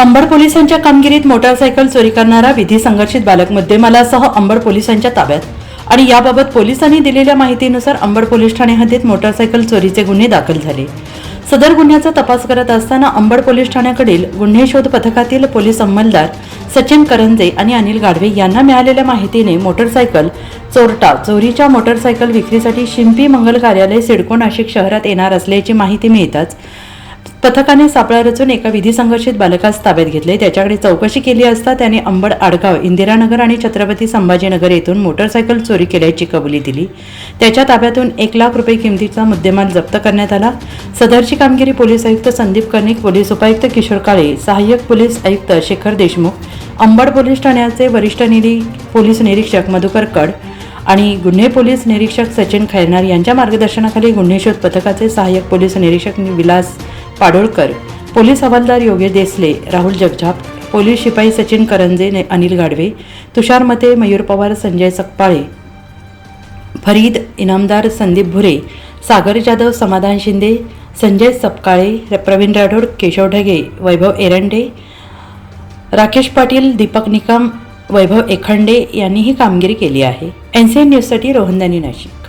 अंबड पोलिसांच्या कामगिरीत मोटारसायकल चोरी करणारा विधी संघर्षित बालक मुद्देमालासह अंबड पोलिसांच्या ताब्यात. आणि याबाबत पोलिसांनी दिलेल्या माहितीनुसार अंबड पोलीस ठाणे हद्दीत मोटारसायकल चोरीचे गुन्हे दाखल झाले. सदर गुन्ह्याचा तपास करत असताना अंबड पोलीस ठाण्याकडील गुन्हे शोध पथकातील पोलीस अंमलदार सचिन करंजे आणि अनिल गाढवे यांना मिळालेल्या माहितीने मोटारसायकल चोरटा चोरीच्या मोटारसायकल विक्रीसाठी शिंपी मंगल कार्यालय सिडको नाशिक शहरात येणार असल्याची माहिती मिळताच पथकाने सापळा रचून एका विधी संघर्षित बालकास ताब्यात घेतले. त्याच्याकडे चौकशी केली असता त्याने अंबड आडगाव इंदिरानगर आणि छत्रपती संभाजीनगर येथून मोटरसायकल चोरी केल्याची कबुली दिली. त्याच्या ताब्यातून एक लाख रुपये किमतीचा मुद्देमाल जप्त करण्यात आला. सदरची कामगिरी पोलीस आयुक्त संदीप कर्णिक पोलीस उपायुक्त किशोर काळे सहाय्यक पोलीस आयुक्त शेखर देशमुख अंबड पोलीस ठाण्याचे वरिष्ठ निरी पोलीस निरीक्षक मधुकर कड आणि गुन्हे पोलीस निरीक्षक सचिन खैरनार यांच्या मार्गदर्शनाखाली गुन्हे शोध पथकाचे सहाय्यक पोलीस निरीक्षक विलास पाडोळकर पोलीस हवालदार योगेश देसले राहुल जगझाप पोलीस शिपाई सचिन करंजे ने- अनिल गाडवे तुषार मते मयूर पवार संजय सकपाळे फरीद इनामदार संदीप भुरे सागर जाधव समाधान शिंदे संजय सपकाळे प्रवीण राठोड केशव ढगे वैभव एरंडे राकेश पाटील दीपक निकम वैभव एखंडे यांनी ही कामगिरी केली आहे. एन सी एन न्यूजसाठी रोहनदानी नाशिक.